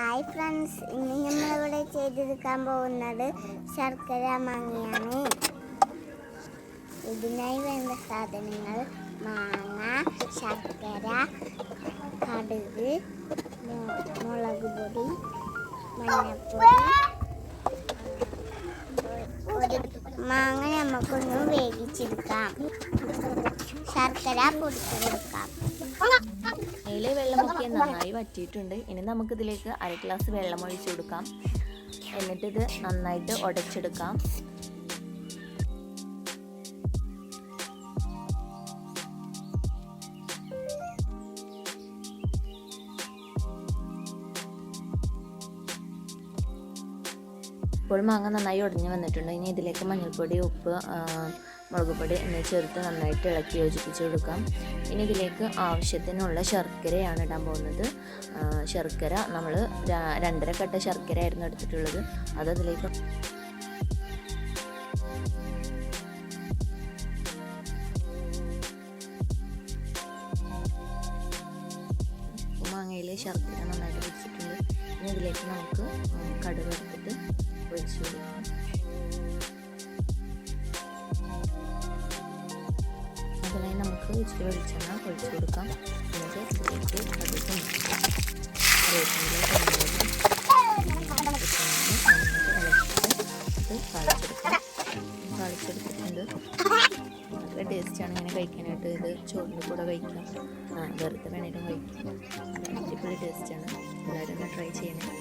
Hi friends ഇന്ന് നമ്മളിവിടെ ചെയ്തെടുക്കാൻ പോകുന്നത് ശർക്കര മാങ്ങയാണ്. ഇതിനായി വേണ്ട സാധനങ്ങൾ മാങ്ങ ശർക്കര കടുക് മുളക് പൊടി മഞ്ഞപ്പൊടി മാങ്ങ നമുക്കൊന്ന് വേവിച്ചെടുക്കാം. ശർക്കര പൊടിച്ചു കൊടുക്കാം നന്നായി വറ്റിയിട്ടുണ്ട്. ഇനി നമുക്കിതിലേക്ക് അര ഗ്ലാസ് വെള്ളം ഒഴിച്ചു കൊടുക്കാം. എന്നിട്ട് ഇത് നന്നായിട്ട് ഉടച്ചെടുക്കാം. ഇപ്പോൾ മാങ്ങ നന്നായി ഉടഞ്ഞു വന്നിട്ടുണ്ട്. ഇനി ഇതിലേക്ക് മഞ്ഞൾപ്പൊടി ഉപ്പ് മുളക് പൊടി എന്നിവ ചേർത്ത് നന്നായിട്ട് ഇളക്കി യോജിപ്പിച്ച് കൊടുക്കാം. ഇനി ഇതിലേക്ക് ആവശ്യത്തിനുള്ള ശർക്കരയാണ് ഇടാൻ പോകുന്നത്. ശർക്കര നമ്മൾ രണ്ടര കട്ട ശർക്കര ആയിരുന്നു എടുത്തിട്ടുള്ളത്. അത് അതിലേക്ക് മാങ്ങയിലെ ശർക്കര നന്നായിട്ട് പിടിച്ചിട്ടുണ്ട് ഇനി ഇതിലേക്ക് നമുക്ക് കടുക് എടുത്തിട്ട് അതിനായി നമുക്ക് ഇച്ചിരി വെളിച്ചെണ്ണ ഒഴിച്ച് കൊടുക്കാം എന്നിട്ട് ഇതിലേക്ക് നല്ല ടേസ്റ്റാണ് ഇങ്ങനെ കഴിക്കാനായിട്ട് ഇത് ചോറിന്റെ കൂടെ കഴിക്കാം വെറുതെ വേണേലും കഴിക്കാം അടിപൊളി ടേസ്റ്റാണ്. എല്ലാവരും ഒന്ന് ട്രൈ ചെയ്യണേ.